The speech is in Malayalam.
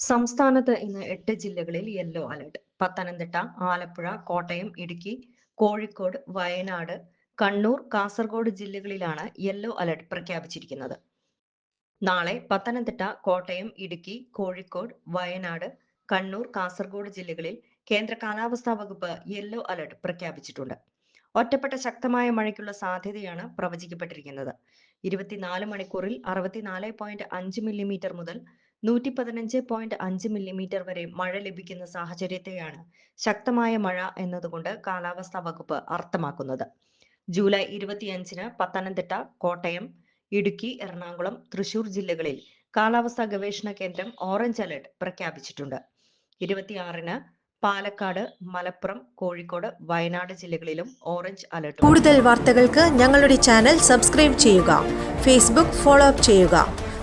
സംസ്ഥാനത്ത് ഇന്ന് എട്ട് ജില്ലകളിൽ യെല്ലോ അലർട്ട്. പത്തനംതിട്ട ആലപ്പുഴ കോട്ടയം ഇടുക്കി കോഴിക്കോട് വയനാട് കണ്ണൂർ കാസർഗോഡ് ജില്ലകളിലാണ് യെല്ലോ അലർട്ട് പ്രഖ്യാപിച്ചിരിക്കുന്നത്. നാളെ പത്തനംതിട്ട കോട്ടയം ഇടുക്കി കോഴിക്കോട് വയനാട് കണ്ണൂർ കാസർഗോഡ് ജില്ലകളിൽ കേന്ദ്ര കാലാവസ്ഥാ വകുപ്പ് യെല്ലോ അലർട്ട് പ്രഖ്യാപിച്ചിട്ടുണ്ട്. ഒറ്റപ്പെട്ട ശക്തമായ മഴയ്ക്കുള്ള സാധ്യതയാണ് പ്രവചിക്കപ്പെട്ടിരിക്കുന്നത്. ഇരുപത്തിനാല് മണിക്കൂറിൽ അറുപത്തിനാല് പോയിന്റ് അഞ്ച് മില്ലിമീറ്റർ മുതൽ നൂറ്റി പതിനഞ്ച് പോയിന്റ് അഞ്ച് മില്ലിമീറ്റർ വരെ മഴ ലഭിക്കുന്ന സാഹചര്യത്തെയാണ് ശക്തമായ മഴ എന്നതുകൊണ്ട് കാലാവസ്ഥാ വകുപ്പ് അർത്ഥമാക്കുന്നത്. ജൂലൈ ഇരുപത്തിയഞ്ചിന് പത്തനംതിട്ട കോട്ടയം ഇടുക്കി എറണാകുളം തൃശൂർ ജില്ലകളിൽ കാലാവസ്ഥാ ഗവേഷണ കേന്ദ്രം ഓറഞ്ച് അലർട്ട് പ്രഖ്യാപിച്ചിട്ടുണ്ട്. ഇരുപത്തിയാറിന് പാലക്കാട് മലപ്പുറം കോഴിക്കോട് വയനാട് ജില്ലകളിലും ഓറഞ്ച് അലർട്ട് കൂടുതൽ വാർത്തകൾക്ക് ഞങ്ങളുടെ ചാനൽ സബ്സ്ക്രൈബ് ചെയ്യുക ഫേസ്ബുക്ക് ഫോളോ അപ്പ് ചെയ്യുക.